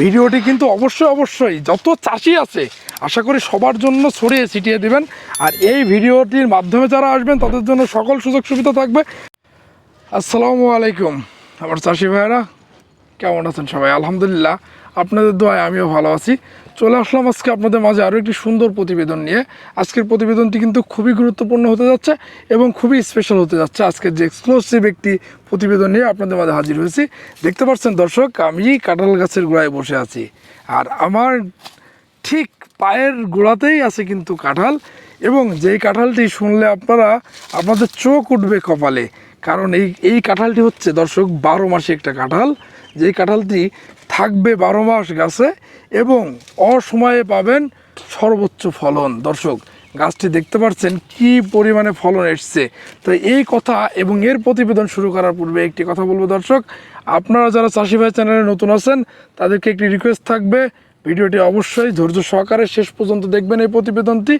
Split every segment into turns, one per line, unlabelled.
ভিডিওটি কিন্তু অবশ্যই অবশ্যই যত চাষি আছে, আশা করি সবার জন্য ছড়িয়ে ছিটিয়ে দেবেন। আর এই ভিডিওটির মাধ্যমে যারা আসবেন, তাদের জন্য সকল সুযোগ সুবিধা থাকবে। আসসালামু আলাইকুম, আমার চাষি ভাইয়েরা। কেমন আছেন সবাই? আলহামদুলিল্লাহ। আপনাদের দোয়ায় আমিও ভালো আছি। চলে আসলাম আজকে আপনাদের মাঝে আরও একটি সুন্দর প্রতিবেদন নিয়ে। আজকের প্রতিবেদনটি কিন্তু খুবই গুরুত্বপূর্ণ হতে যাচ্ছে এবং খুবই স্পেশাল হতে যাচ্ছে আজকের যে এক্সক্লুসিভ একটি প্রতিবেদন নিয়ে আপনাদের মাঝে হাজির হয়েছি। দেখতে পাচ্ছেন দর্শক, আমি কাঁঠাল গাছের গোড়ায় বসে আছি। আর আমার ঠিক পায়ের গোড়াতেই আছে কিন্তু কাঁঠাল এবং যেই কাঁঠালটি শুনলে আপনারা, আপনাদের চোখ উঠবে কপালে। কারণ এই এই কাঁঠালটি হচ্ছে দর্শক বারো মাসে একটা কাঁঠাল। যেই কাঁঠালটি থাকবে বারো মাস গাছে এবং অসময়ে পাবেন সর্বোচ্চ ফলন। দর্শক, গাছটি দেখতে পাচ্ছেন কি পরিমাণে ফলন এসছে। তো এই কথা এবং এর প্রতিবেদন শুরু করার পূর্বে একটি কথা বলব দর্শক, আপনারা যারা চাষিভাই চ্যানেলে নতুন আছেন, তাদেরকে একটি রিকোয়েস্ট থাকবে ভিডিওটি অবশ্যই ধৈর্য সহকারে শেষ পর্যন্ত দেখবেন এই প্রতিবেদনটি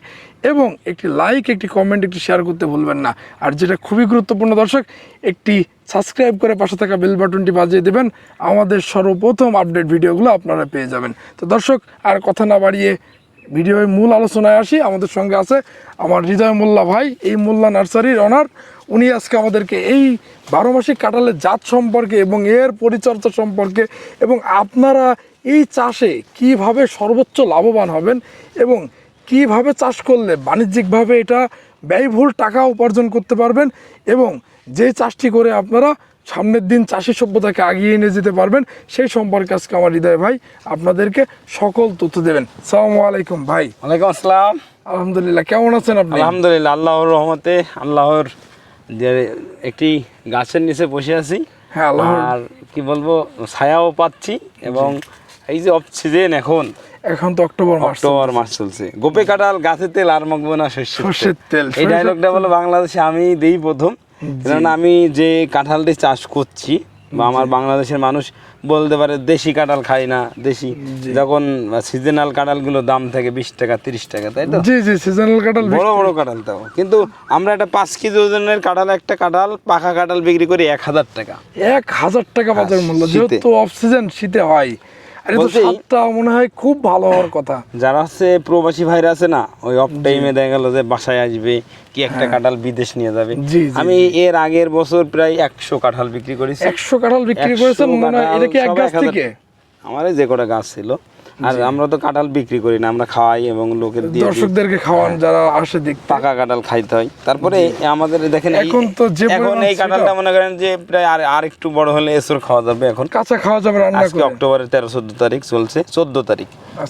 এবং একটি লাইক একটি কমেন্ট একটি শেয়ার করতে ভুলবেন না। আর যেটা খুবই গুরুত্বপূর্ণ দর্শক, একটি সাবস্ক্রাইব করে পাশে থাকা বেল বাটনটি বাজিয়ে দেবেন। আমাদের সর্বপ্রথম আপডেট ভিডিওগুলো আপনারা পেয়ে যাবেন। তো দর্শক, আর কথা না বাড়িয়ে ভিডিওর মূল আলোচনায় আসি। আমাদের সঙ্গে আছে আমার হৃদয় মোল্লা ভাই, এই মোল্লা নার্সারির অনার উনি আজকে আমাদেরকে এই বারো মাসিক কাঁঠালের জাত সম্পর্কে এবং এর পরিচর্যা সম্পর্কে এবং আপনারা এই চাষে কীভাবে সর্বোচ্চ লাভবান হবেন এবং কীভাবে চাষ করলে বাণিজ্যিকভাবে এটা ব্যয়বহুল টাকা উপার্জন করতে পারবেন এবং যে চাষটি করে আপনারা সামনের দিন চাষি সভ্যতাকে আগিয়ে নিয়ে যেতে পারবেন সেই সম্পর্কে আজকে আমার হৃদয় ভাই আপনাদেরকে সকল তথ্য দেবেন। সালাম আলাইকুম ভাই।
ওয়ালাইকুম আসসালাম।
আলহামদুলিল্লাহ কেমন আছেন আপনি?
আলহামদুলিল্লাহ আল্লাহর রহমতে আল্লাহর যে একটি গাছের নিচে বসে আছি।
হ্যাঁ
আর কি বলব ছায়াও পাচ্ছি এবং এই যে অক্সিজেন এখন।
এখন তো অক্টোবর মাস
অক্টোবর মাস চলছে। গোপে কাঁঠাল গাছের তেল আর মাখবো না
সর্ষের তেল।
এই ডায়লগটা বলো বাংলাদেশে আমি দেই প্রথম। কারণ আমি যে কাঁঠালটি চাষ করছি বা আমার বাংলাদেশের মানুষ বলতে পারে দেশি কাঁঠাল খাই না দেশি। যখন সিজনাল কাঁঠালগুলো দাম থাকে বিশ টাকা তিরিশ টাকা তাই তো?
জি জি সিজনাল কাঁঠাল
বড় বড় কাঁঠাল তাও। কিন্তু আমরা একটা পাঁচ কেজি ওজনের কাঁঠাল একটা কাঁঠাল পাকা কাঁঠাল বিক্রি করি এক হাজার টাকা।
এক হাজার টাকা বাজার মূল্য।
হ্যাঁ।
যেহেতু অফ সিজন শীতে হয় এটা তো
বলতেই-
স্বাদটা মনে হয় খুব ভালো হওয়ার কথা।
যারা হচ্ছে প্রবাসী ভাইরা আছে না ওই অফ টাইমে দেখা গেল যে বাসায় আসবে কি একটা কাঁঠাল বিদেশ নিয়ে যাবে।
হ্যাঁ।
আমি এর আগের বছর প্রায় একশো কাঁঠাল বিক্রি করেছি।
একশো কাঁঠাল বিক্রি
100
করেছেন মনে হয়? এটা কি এক গাছ থেকে?
আমার যে কটা গাছ ছিল আর আমরা তো কাঁঠাল বিক্রি করি না আমরা খাওয়াই এবং লোকের দিয়ে
দর্শকদেরকে খাওয়ান যারা আসে দেখতে।
পাকা কাঁঠাল খাইতে হয়। তারপরে আমাদের দেখেন
এখন তো যে
এখন এই কাঁঠালটা মনে করেন যে প্রায় আর আর একটু বড় হলে এসর খাওয়া যাবে এখন।
কাঁচা খাওয়া যাবে রান্না
আজকে অক্টোবরের তেরো চোদ্দ তারিখ চলছে। চোদ্দ তারিখ।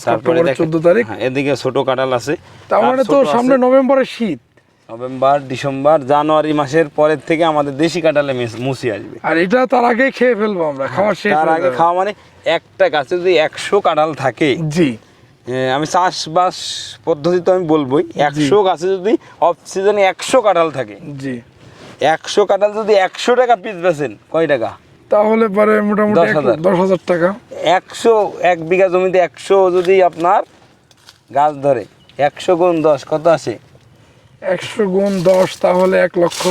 তারপরে
14 তারিখ।
হ্যাঁ, এদিকে ছোট কাঁঠাল আছে।
তার মানে তো সামনে নভেম্বরের শীত।
নভেম্বর ডিসেম্বর জানুয়ারি মাসের পরের থেকে আমাদের দেশি কাঁঠালে মিস- আসবে।
আর এটা তার আগে খেয়ে ফেলব আমরা খাওয়ার শেষ
তার আগে খাওয়া মানে একটা গাছে যদি একশো কাঁঠাল থাকে
জি।
আমি চাষবাস পদ্ধতি তো আমি বলবোই একশো গাছে যদি অফ সিজনে একশো কাঁঠাল থাকে
জি।
একশো কাঁঠাল যদি একশো টাকা পিস বেচেন কয় টাকা?
তাহলে পরে মোটামুটি
দশ হাজার।
দশ হাজার টাকা।
একশো এক বিঘা জমিতে একশো যদি আপনার গাছ ধরে একশো গুণ দশ কত আসে?
একশো গুণ দশ তাহলে এক লক্ষ।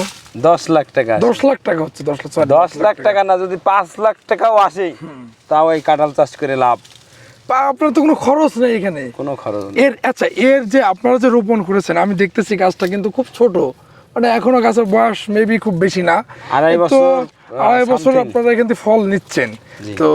দশ লাখ টাকা।
দশ লাখ টাকা হচ্ছে দশ লাখ
দশ লাখ টাকা। না যদি পাঁচ লাখ টাকাও আসে তাও এই কাঁঠাল চাষ করে লাভ।
আপনার তো কোনো খরচ নেই এখানে।
কোনো খরচ
এর আচ্ছা এর যে আপনারা যে রোপণ করেছেন আমি দেখতেছি গাছটা কিন্তু খুব ছোট। মানে এখনও গাছের বয়স মেবি খুব বেশি না।
আড়াই বছর,
আড়াই বছর। আপনারা কিন্তু ফল নিচ্ছেন। তো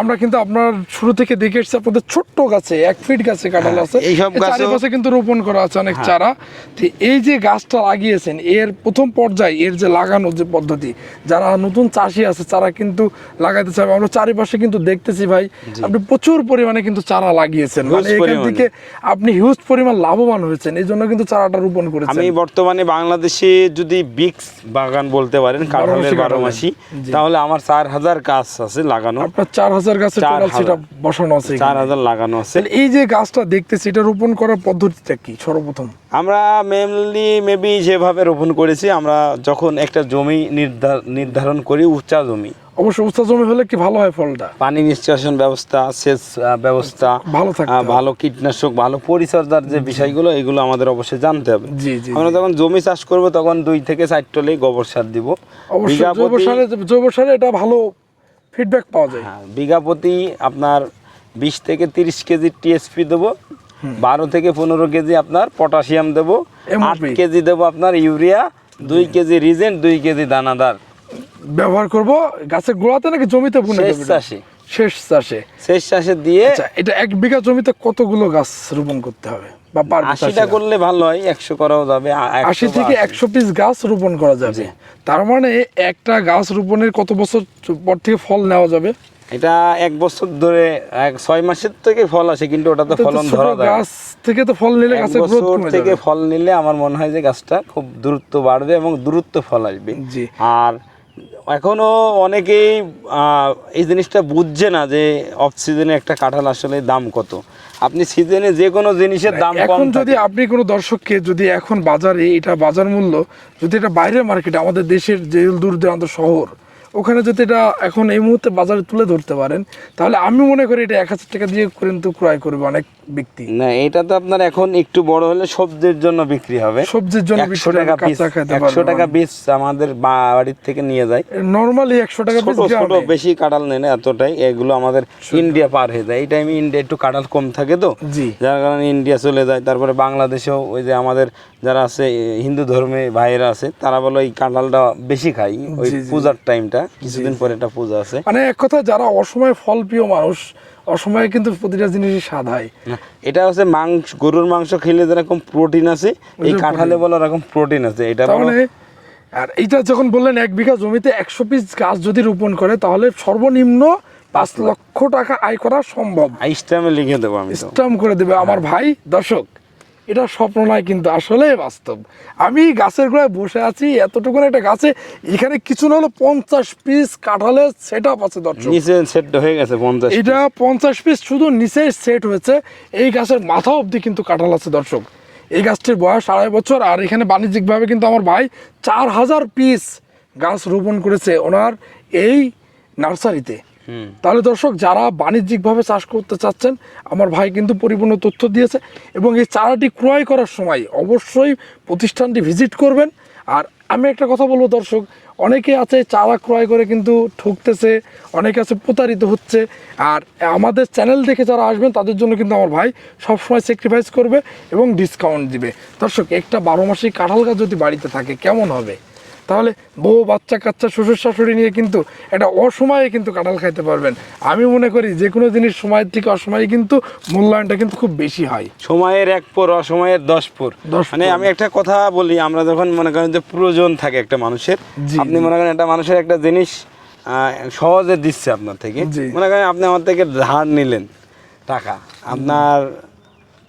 আমরা কিন্তু আপনার শুরু থেকে দেখে এসেছি আপনাদের ছোট্ট গাছে এক ফিট গাছে কাঁঠাল
হ্যাঁ,
আছে।
এইসব
চারিপাশে কিন্তু রোপণ করা আছে অনেক চারা। তো এই যে গাছটা লাগিয়েছেন এর প্রথম পর্যায়ে এর যে লাগানোর যে পদ্ধতি যারা নতুন চাষি আছে তারা কিন্তু লাগাইতে চাবে আমরা চারিপাশে কিন্তু দেখতেছি ভাই আপনি প্রচুর পরিমাণে কিন্তু চারা লাগিয়েছেন। মানে এখান থেকে আপনি হিউজ পরিমাণ লাভবান হয়েছেন এই জন্য কিন্তু চারাটা রোপণ করেছেন।
আমি বর্তমানে বাংলাদেশে যদি বিক্স বাগান বলতে পারেন কাঁঠালের বারো। মাসি। তাহলে আমার চার হাজার গাছ আছে লাগানো।
আপনার চার হাজার গাছের টোটাল সেটা বসানো আছে
চার হাজার লাগানো আছে।
এই যে গাছটা দেখতেছি এটা রোপণ করার পদ্ধতিটা কি সর্বপ্রথম?
আমরা মেনলি মেবি যেভাবে রোপণ করেছি আমরা যখন একটা জমি নির্ধার- নির্ধারণ করি উচ্চা জমি।
অবশ্য উস্তা জমি হলে কি ভালো হয় ফলটা?
পানি নিষ্কাশন ব্যবস্থা সেচ ব্যবস্থা
ভালো হবে।
ভালো কীটনাশক ভালো পরিচর্যার যে বিষয়গুলো এগুলো আমাদের অবশ্যই জানতে হবে।
জি জি
আমরা যখন জমি চাষ করব তখন দুই থেকে চার টলেই গোবর সার দিব।
অবশ্যই জৈব সারে জৈব সারে এটা ভালো ফিডব্যাক পাওয়া যায়।
হ্যাঁ বিঘা প্রতি আপনার বিশ থেকে তিরিশ কেজি টিএসপি দেবো। বারো থেকে পনেরো কেজি আপনার পটাশিয়াম দেবো। আট কেজি দেবো আপনার ইউরিয়া দুই কেজি রিজেন্ট দুই কেজি দানাদার।
ব্যবহার করব। গাছের গোড়াতে নাকি জমিতে বুনে
শেষ চাষে।
শেষ চাষে।
শেষ চাষে দিয়ে
আচ্ছা এটা এক বিঘা জমিতে কতগুলো গাছ রোপণ করতে হবে? বা পারবে
আশিটা? করলে ভালো হয় একশো করাও যাবে
আশি থেকে। একশো পিস গাছ রোপণ করা যাবে। তার মানে একটা গাছ রোপণের কত বছর পর থেকে ফল নেওয়া যাবে?
এটা এক বছর ধরে এক ছয় মাসের থেকে ফল আসে কিন্তু ওটাতে
তো
ফলন ধরা যায়।
গাছ থেকে তো ফল নিলে গাছের গ্রোথ
বছর
কমে
থেকে ফল নিলে আমার মনে হয় যে গাছটা খুব দ্রুত বাড়বে এবং দ্রুত ফল আসবে।
জি।
আর এখনও অনেকেই এই জিনিসটা বুঝছে না যে অফ সিজনে একটা কাঁঠাল আসলে দাম কত। আপনি সিজনে যে কোনো জিনিসের দাম
এখন যদি আপনি কোনো দর্শককে যদি এখন বাজারে এটা বাজার মূল্য যদি এটা বাইরের মার্কেটে আমাদের দেশের যে দূর দূরান্ত শহর ওখানে যদি এটা এখন এই মুহূর্তে বাজারে তুলে ধরতে পারেন তাহলে আমি মনে করি এটা এক হাজার টাকা দিয়ে কিন্তু ক্রয় করবে অনেক
না এটা তো আপনার এখন একটু বড় হলে সবজির জন্য বিক্রি হবে।
সবজির জন্য
একশো
বিক্রি
টাকা পিস
কাঁচা খেতে
একশো
পারবে
টাকা পিস আমাদের বাড়ির থেকে নিয়ে যায়।
নর্মালি টাকা পিস
ছোট বেশি কাঁঠাল নেই না এতটাই। এগুলো আমাদের ইন্ডিয়া পার হয়ে যায়। এই টাইমে ইন্ডিয়া একটু কাঁঠাল কম থাকে তো।
জি।
যার কারণে ইন্ডিয়া চলে যায়। তারপরে বাংলাদেশেও ওই যে আমাদের যারা আছে হিন্দু ধর্মে ভাইয়েরা আছে তারা বলে ওই কাঁঠালটা বেশি খাই ওই। পূজার টাইমটা কিছুদিন পরে একটা পূজা আছে।
মানে এক কথা যারা অসময়ে ফল প্রিয় মানুষ অসময়ে কিন্তু প্রতিটা জিনিসই স্বাদ হয়।
এটা হচ্ছে মাংস গরুর মাংস খেলে যেরকম প্রোটিন আছে এই কাঁঠালে বলে ওরকম প্রোটিন আছে এটা
মানে আর এইটা যখন বললেন এক বিঘা জমিতে একশো পিস গাছ যদি রোপণ করে তাহলে সর্বনিম্ন পাঁচ লক্ষ টাকা আয় করা সম্ভব।
স্ট্যাম্পে লিখে দেবো আমি
স্ট্যাম্প করে দেবে আমার ভাই দর্শক। এটা স্বপ্ন নয় কিন্তু আসলে বাস্তব। আমি গাছের গোড়ায় বসে আছি এতটুকুন একটা গাছে এখানে কিছু না হলো পঞ্চাশ পিস কাঁঠালের সেট আপ আছে দর্শক।
নিচে সেট হয়ে গেছে পঞ্চাশ
এটা পঞ্চাশ পিস শুধু নিচে সেট হয়েছে এই গাছের মাথা অবধি কিন্তু কাঁঠাল আছে দর্শক। এই গাছটির বয়স আড়াই বছর আর এখানে বাণিজ্যিকভাবে কিন্তু আমার ভাই চার হাজার পিস গাছ রোপণ করেছে ওনার এই নার্সারিতে। তাহলে দর্শক, যারা বাণিজ্যিকভাবে চাষ করতে চাচ্ছেন, আমার ভাই কিন্তু পরিপূর্ণ তথ্য দিয়েছে এবং এই চারাটি ক্রয় করার সময় অবশ্যই প্রতিষ্ঠানটি ভিজিট করবেন। আর আমি একটা কথা বলব দর্শক, অনেকে আছে চারা ক্রয় করে কিন্তু ঠকতেছে, অনেকে আছে প্রতারিত হচ্ছে। আর আমাদের চ্যানেল দেখে যারা আসবেন, তাদের জন্য কিন্তু আমার ভাই সবসময় স্যাক্রিফাইস করবে এবং ডিসকাউন্ট দিবে। দর্শক, একটা বারো মাসিক কাঁঠাল গাছ যদি বাড়িতে থাকে, কেমন হবে? তাহলে বউ বাচ্চা কাচ্চা শ্বশুর শাশুড়ি নিয়ে কিন্তু একটা অসময়ে কিন্তু কাঁঠাল খাইতে পারবেন। আমি মনে করি যে কোনো জিনিস সময়ের থেকে অসময়ে কিন্তু মূল্যায়নটা কিন্তু খুব বেশি হয়।
সময়ের এক পোর অসময়ের দশ পোর। মানে আমি একটা কথা বলি আমরা যখন মনে করেন যে প্রয়োজন থাকে একটা মানুষের আপনি মনে করেন একটা মানুষের একটা জিনিস সহজে দিচ্ছে আপনার থেকে। মনে করেন আপনি আমার থেকে ধার নিলেন টাকা আপনার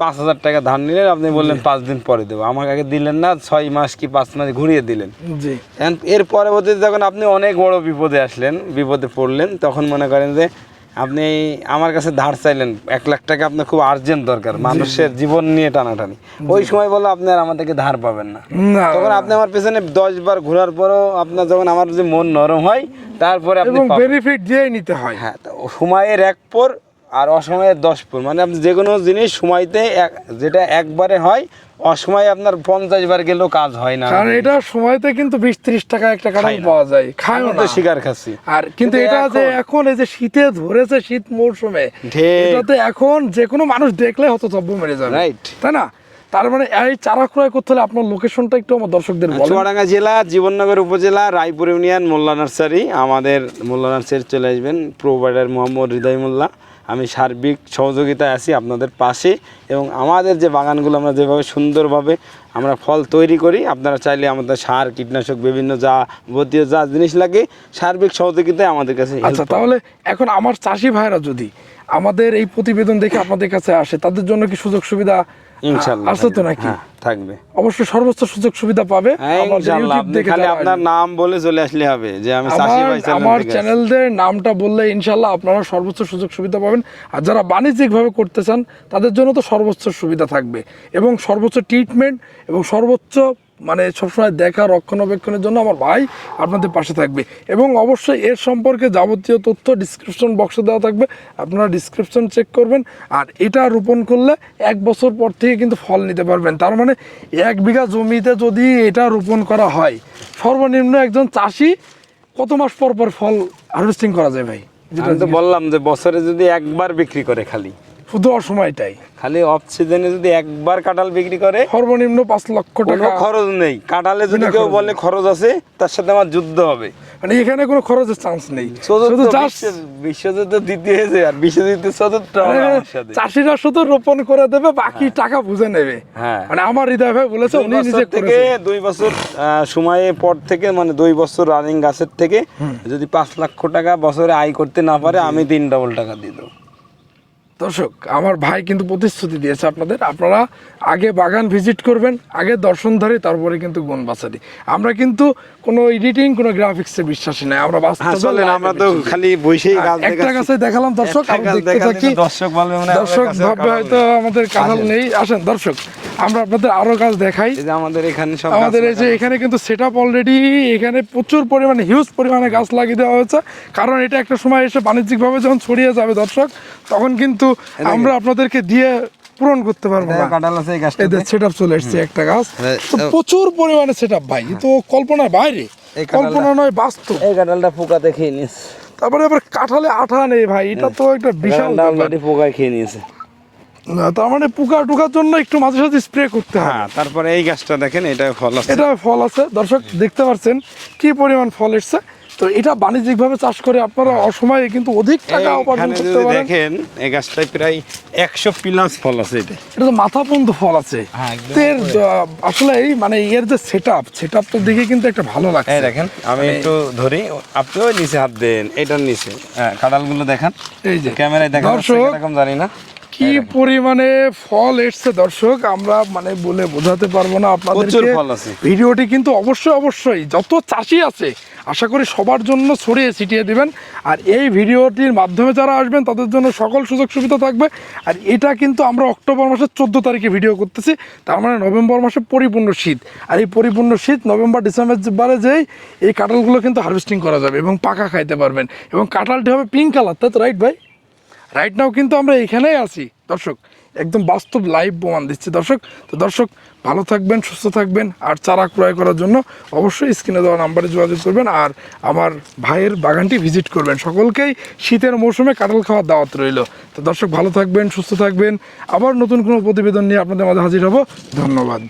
পাঁচ হাজার টাকা ধার নিলেন আপনি বললেন পাঁচ দিন পরে দেবো। আমাকে আগে দিলেন না ছয় মাস কি পাঁচ মাস ঘুরিয়ে দিলেন।
জি।
এর পরবর্তীতে যখন আপনি অনেক বড় বিপদে আসলেন বিপদে পড়লেন তখন মনে করেন যে আপনি আমার কাছে ধার চাইলেন এক লাখ টাকা আপনার খুব আর্জেন্ট দরকার মানুষের জীবন নিয়ে টানাটানি। ওই সময় বলে আপনি আর আমার থেকে ধার পাবেন না। তখন আপনি আমার পেছনে দশ বার ঘোরার পরও আপনার যখন আমার যে মন নরম হয় তারপরে আপনি
বেনিফিট দিয়েই নিতে হয়।
হ্যাঁ সময়ের এক পর আর অসময়ের দশ পর মানে আপনি যে কোনো জিনিস সময়তে এক যেটা একবারে হয় অসময়ে আপনার পঞ্চাশ বার গেলেও কাজ হয় না।
কারণ এটা সময়তে কিন্তু বিশ ত্রিশ টাকা একটা
না।
পাওয়া যায়।
আমি
না।
শিকার খাচ্ছি।
আর কিন্তু এটা যে
এখন-
এই যে শীতে ধরেছে শীত মৌসুমে এটাতে এখন যে কোনো মানুষ দেখলে হততব্য মেরে যাবে।
Right.
তাই না? তার মানে এই চারা ক্রয় করতে হলে আপনার লোকেশনটা একটু আমার দর্শকদের বলেন।
চুয়াডাঙ্গা জেলা জীবননগর উপজেলা রায়পুর ইউনিয়ন মোল্লা নার্সারি। আমাদের মোল্লা নার্সারি চলে আসবেন প্রোভাইডার মোহাম্মদ হৃদয় মোল্লা আমি সার্বিক সহযোগিতায় আছি আপনাদের পাশে এবং আমাদের যে বাগানগুলো আমরা যেভাবে সুন্দরভাবে আমরা ফল তৈরি করি আপনারা চাইলে আমাদের সার কীটনাশক বিভিন্ন যা যাবতীয় যা জিনিস লাগে সার্বিক সহযোগিতায় আমাদের কাছে
আচ্ছা তাহলে এখন আমার চাষি ভাইরা যদি আমাদের এই প্রতিবেদন দেখে আপনাদের কাছে আসে তাদের জন্য কি সুযোগ সুবিধা আছে তো নাকি?
হ্যাঁ, থাকবে।
অবশ্য সর্বোচ্চ সুযোগ সুবিধা পাবে।
হ্যাঁ, খালি আপনার নাম বলে চলে আসলে হবে যে আমি চাষি
আমার
ভাই
আমার চ্যানেলদের নামটা বললে ইনশাল্লাহ আপনারা সর্বোচ্চ সুযোগ সুবিধা পাবেন। আর যারা বাণিজ্যিকভাবে করতে চান তাদের জন্য তো সর্বোচ্চ সুবিধা থাকবে। এবং সর্বোচ্চ ট্রিটমেন্ট এবং সর্বোচ্চ মানে সবসময় দেখা রক্ষণাবেক্ষণের জন্য আমার ভাই আপনাদের পাশে থাকবে। এবং অবশ্যই এর সম্পর্কে যাবতীয় তথ্য ডিসক্রিপশন বক্সে দেওয়া থাকবে। আপনারা ডিসক্রিপশন চেক করবেন। আর এটা রোপণ করলে এক বছর পর থেকে কিন্তু ফল নিতে পারবেন। তার মানে এক বিঘা জমিতে যদি এটা রোপণ করা হয় সর্বনিম্ন একজন চাষি কত মাস পর পর ফল হারভেস্টিং করা যায় ভাই? যেটা
তো বললাম যে বছরে যদি একবার বিক্রি করে খালি।
শুধু অসময়টাই।
খালি অফ সিজনে যদি একবার কাঁঠাল বিক্রি করে
সর্বনিম্ন পাঁচ লক্ষ টাকা
খরচ নেই। কাঁঠালে যদি কেউ বলে খরচ আছে তার সাথে আমার যুদ্ধ হবে।
মানে এখানে কোনো খরচের চান্স নেই। শুধু
বিশ্বযুদ্ধ দ্বিতীয় হয়েছে আর বিশ্বযুদ্ধ চতুর্থ।
চাষিরা শুধু রোপণ করে দেবে বাকি টাকা বুঝে নেবে।
হ্যাঁ।
মানে আমার হৃদয় ভাই বলেছে উনি নিজে
থেকে দুই বছর সময়ের পর থেকে মানে দুই বছর রানিং গাছের থেকে যদি পাঁচ লক্ষ টাকা বছরে আয় করতে না পারে আমি তিন ডবল টাকা দিয়ে দেবো।
দর্শক আমার ভাই কিন্তু প্রতিশ্রুতি দিয়েছে আপনাদের। আপনারা আগে বাগান ভিজিট করবেন আগে দর্শনধারী তারপরে কিন্তু গুণ বাছারি আমরা কিন্তু কোনো এডিটিং কোনো গ্রাফিক্সে বিশ্বাসী নাই। আমরা
হ্যাঁ
বাস্তবে
আমরা তো খালি বসেই গাছ
একটা। গাছে দেখালাম দর্শক দেখতে থাকি।
দর্শক বলবে আমাদের
দর্শক ভাববে হয়তো আমাদের কাঁঠাল নেই। আসেন দর্শক। আমরা আপনাদের আরও গাছ দেখাই।
যে আমাদের এখানে সব
আমাদের এই যে এখানে কিন্তু সেট আপ অলরেডি এখানে প্রচুর পরিমাণে হিউজ পরিমাণে গাছ লাগিয়ে দেওয়া হয়েছে। কারণ এটা একটা সময় এসে বাণিজ্যিকভাবে যখন ছড়িয়ে যাবে দর্শক তখন কিন্তু আমরা আপনাদেরকে দিয়ে পূরণ করতে পারব না।
কাঁঠাল আছে এই গাছটা
এদের সেট আপ চলে এসছে একটা গাছ।
হ্যাঁ,
তো প্রচুর পরিমাণে সেট আপ ভাই তো কল্পনার বাইরে। কল্পনা নয় বাস্তব।
এই কাঁঠালটা পোকা দেখে নিস
তারপরে আবার কাঁঠালে আঠা নেই ভাই এটা তো একটা বিশাল
পোকায় খেয়ে নিয়েছে।
তার মানে পোকা টুকার জন্য একটু মাঝে সাঝে স্প্রে করতে হ্যাঁ।
তারপরে এই গাছটা দেখেন এটা ফল আছে।
এটা ফল আছে। দর্শক দেখতে পাচ্ছেন কি পরিমাণ ফল এসছে। তো এটা বাণিজ্যিকভাবে চাষ করে আপনারা অসময়ে কিন্তু অধিক টাকা উপার্জন করতে পারেন।
দেখেন এই গাছটায় প্রায় একশো প্লাস ফল আছে এটা।
এটা তো মাথা পর্যন্ত ফল আছে।
হ্যাঁ,
এর আসলে এই মানে এর যে সেট আপ সেট আপটা দেখে কিন্তু একটা ভালো
এই
লাগছে
দেখেন আমি একটু ধরি। আপনি ওই নিচে হাত দেন এটার নিচে। হ্যাঁ কাঁঠালগুলো দেখান।
এই যে।
ক্যামেরায় দেখা যাচ্ছে
দর্শক
এরকম জানি না।
কি পরিমাণে ফল এসছে দর্শক আমরা মানে বলে বোঝাতে পারব না
প্রচুর
আপনাদেরকে ভিডিওটি কিন্তু অবশ্যই অবশ্যই যত চাষি আছে আশা করি সবার জন্য ছড়িয়ে ছিটিয়ে দিবেন। আর এই ভিডিওটির মাধ্যমে যারা আসবেন তাদের জন্য সকল সুযোগ সুবিধা থাকবে। আর এটা কিন্তু আমরা অক্টোবর মাসের চোদ্দ তারিখে ভিডিও করতেছি তার মানে নভেম্বর মাসে পরিপূর্ণ শীত। আর এই পরিপূর্ণ শীত নভেম্বর ডিসেম্বর যেই এই কাঁঠালগুলো কিন্তু হারভেস্টিং করা যাবে এবং পাকা খাইতে পারবেন। এবং কাঁঠালটি হবে পিঙ্ক কালার তাই তো রাইট ভাই? রাইট নাও কিন্তু আমরা এখানেই আছি। দর্শক, একদম বাস্তব লাইভ প্রমাণ দিচ্ছি। দর্শক, তো দর্শক, ভালো থাকবেন, সুস্থ থাকবেন, আর চারা ক্রয় করার জন্য অবশ্যই স্ক্রিনে দেওয়া নাম্বারে যোগাযোগ করবেন, আর আমার ভাইয়ের বাগানটি ভিজিট করবেন। সকলকেই শীতের মৌসুমে কাঁঠাল খাওয়ার দাওয়াত রইল। তো দর্শক, ভালো থাকবেন, সুস্থ থাকবেন। আবার নতুন কোনো প্রতিবেদন নিয়ে আপনাদের মাঝে হাজির হব। ধন্যবাদ।